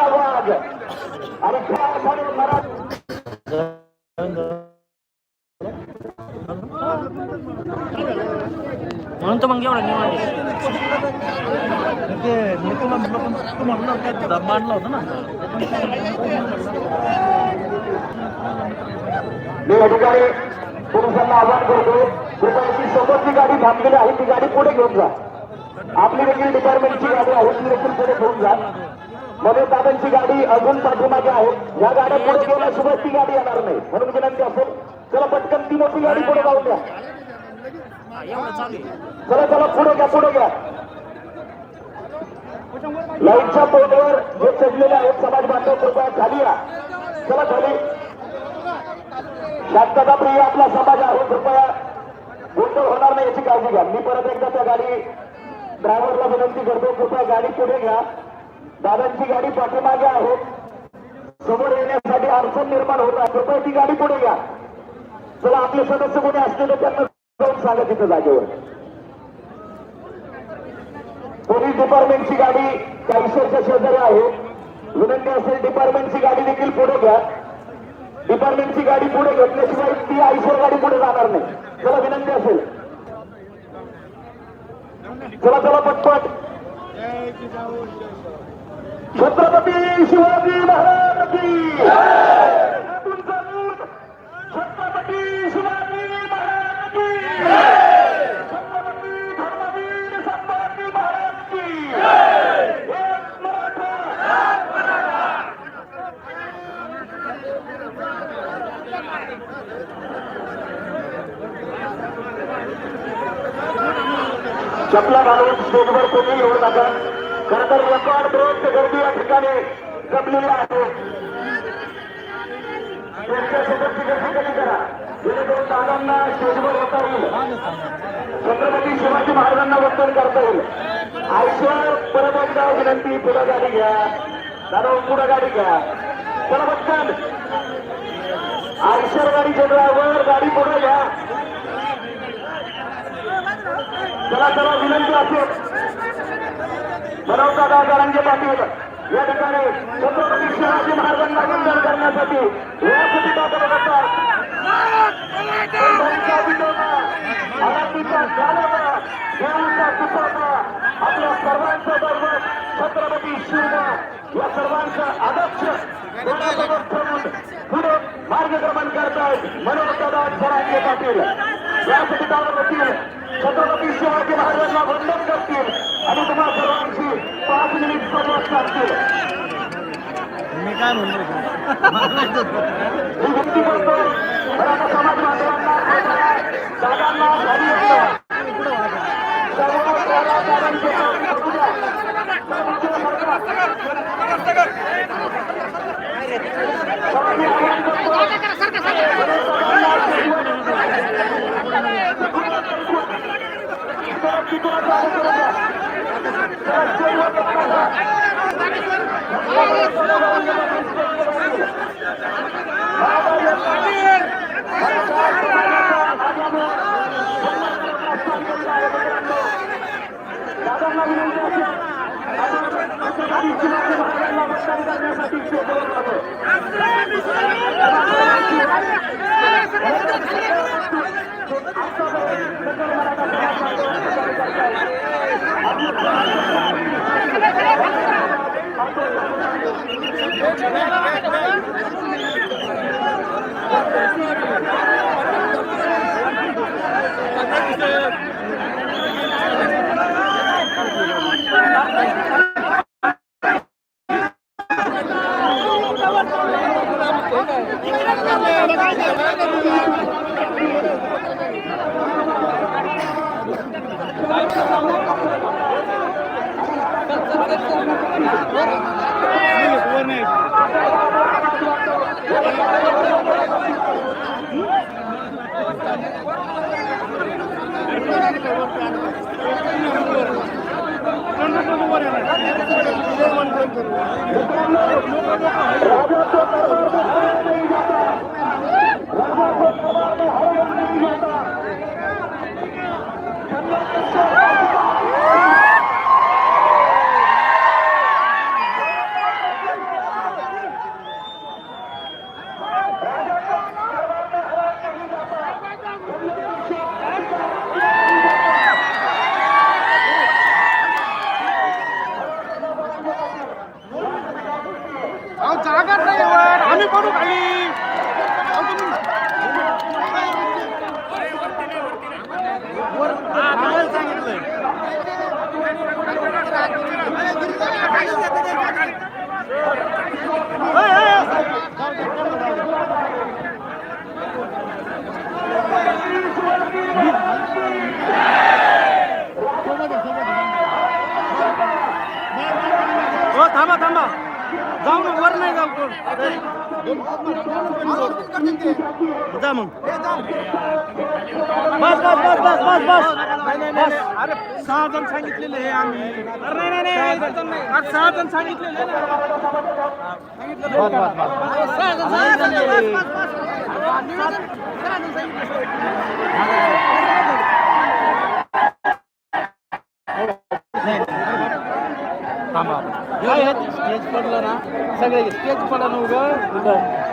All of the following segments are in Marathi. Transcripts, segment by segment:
समाजाचा ढाल्या वाघ आणि खऱ्या अर्थाने मराठा म्हणून तर मग एवढा निवांत ते मी तुला म्हटलं पण तू म्हटलं काय दम मांडला होता ना. मी या ठिकाणी पोलिसांना आवाहन करतो कृपया जी सोबतची गाडी थांबलेली आहे ती गाडी पुढे घेऊन जा. आपली देखील डिपार्टमेंटची गाडी आहे ती देखील पुढे घेऊन जा. मध्ये दादांची गाडी अजून पाठीमागे आहे. या गाड्या पुढे गेल्याशिवाय ती गाडी येणार नाही. म्हणून विनंती असेल चला पटकन ती मोठी गाडी पुढे जाऊन द्या. चला चला पुढे घ्या पुढे घ्या. लाईटच्या पोटवर जे चढलेले आहेत समाज बांधव कृपया खाली या. चला खाली. शांतता प्रिय आपला समाज आहे कृपया गोंधळ होणार नाही याची काळजी घ्या. मी परत एकदा त्या गाडी ड्रायव्हरला विनंती करतो कृपया गाडी पुढे घ्या. दादांची गाडी पाठीमागे आहे. समोर येण्यासाठी अडचण निर्माण होत आहे. कृपया ती गाडी पुढे घ्या. चला आपले सदस्य कोणी असले तर त्यांना जाऊन सांगा तिथं जागेवर. पोलीस डिपार्टमेंटची गाडी कॅन्सरच्या शेजारी आहे. विनंती असेल डिपार्टमेंटची गाडी देखील पुढे घ्या. डिपार्टमेंटची गाडी पुढे घेतल्याशिवाय ती आयसर गाडी पुढे जाणार नाही. चला विनंती असेल. चला चला पटपट. छत्रपती शिवाजी महाराज की तुमचा छत्रपती शिवाजी महाराज की छत्रपती धर्मवीर संभाजी महाराज की चपला घालून स्टेजवर कोणी येऊ नका खरं तर रेकॉर्ड ब्रेक गर्दी या ठिकाणी जपलेली आहे. त्यांच्या गर्दी कमी करा? जेणेकरून दादांना स्टेजवर होता येईल. छत्रपती शिवाजी महाराजांना वंदन करता येईल. आयशर परत एकदा विनंती पुढे गाडी घ्या. दादा पुढे गाडी घ्या. चला पटकन. आयशर गाडी चंद्रावर गाडी पुढे घ्या. चला चला विनंती असेल मनोज दादा जरांगे पाटील. या ठिकाणी छत्रपती शिवाजी महाराजांना विचार करण्यासाठी व्यासपीठ दाखवत असतात पंढरीचा विठोबा, आळंदीचा आपल्या सर्वांचं गर्व छत्रपती शिवबा या सर्वांचा आदर्श डोळ्यासमोर ठेवून पुढे मार्गक्रमण करतायत मनोज जरांगे पाटील. व्यासपीठावर होतील छत्रपती शिवाजी महाराजांना वंदन करतील आणि तुम्हा सर्वांची पाच मिनिट संवाद साधतील मी काय म्हणलो I'm स्टेजवर बघा आता. दादांना विनंती असेल आपण छत्रपती शिवाजी महाराजांना वंदन करण्यासाठी स्टेजवर जातो. राजाचं दरबार में हराया नहीं जाता राजाचं दरबार में हराया नहीं जाता हो थांबा थांबा जाऊ ना वर नाही जाऊ कोण. जा मग. बस बस बस बस बस बस. बस. अरे सहा जण सांगितलेले हे आम्ही. अरे नाही नाही सहा जण. सांगितलेले ना. बस बस बस सहा जण सांगितलेले. थांबा. काय आहे ते स्टेज पडलं ना. सगळे स्टेज पडलं ना उगं.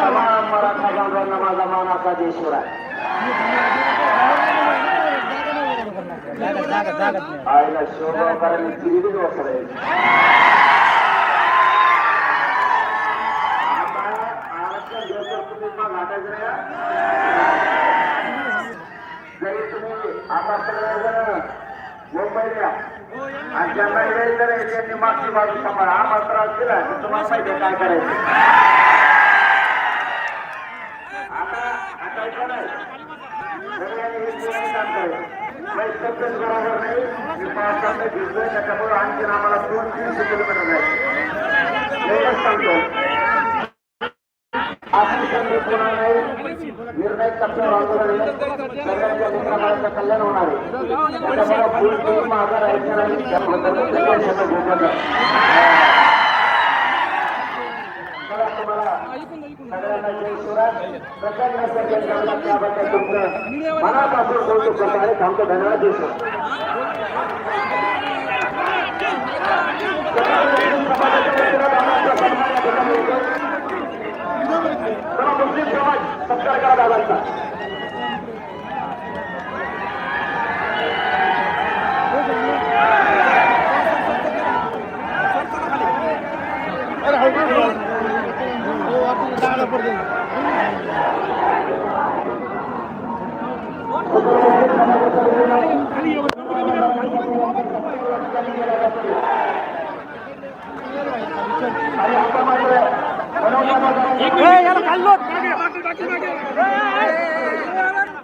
तमाम मराठा बांधवांना माझा आणि त्यांना यायचं नाही त्यांनी मागची बाजू सांभाळा. हा मात्र दिला की तुम्हाला माहिती काय करायचं आता आता ऐका नाही सगळ्यांनी काम करायचं काही बरोबर नाही. मी पाच भिजलोय त्याच्यामुळे आणखी आम्हाला दोन तीनशे किलोमीटर जायचं एवढंच सांगतो. आपण संधी होणार नाही निर्णय टप्प्यावर आंदोलन सगळ्यांच्या मित्रांचं कल्याण होणार आहे. फुल टीम त्या सगळ्यांना जय शिवराज. प्रचंड तुमचं मनापासून कौतुक करतो. आणि थांबतो. धन्यवाद देऊ सत्कार करा दादांचा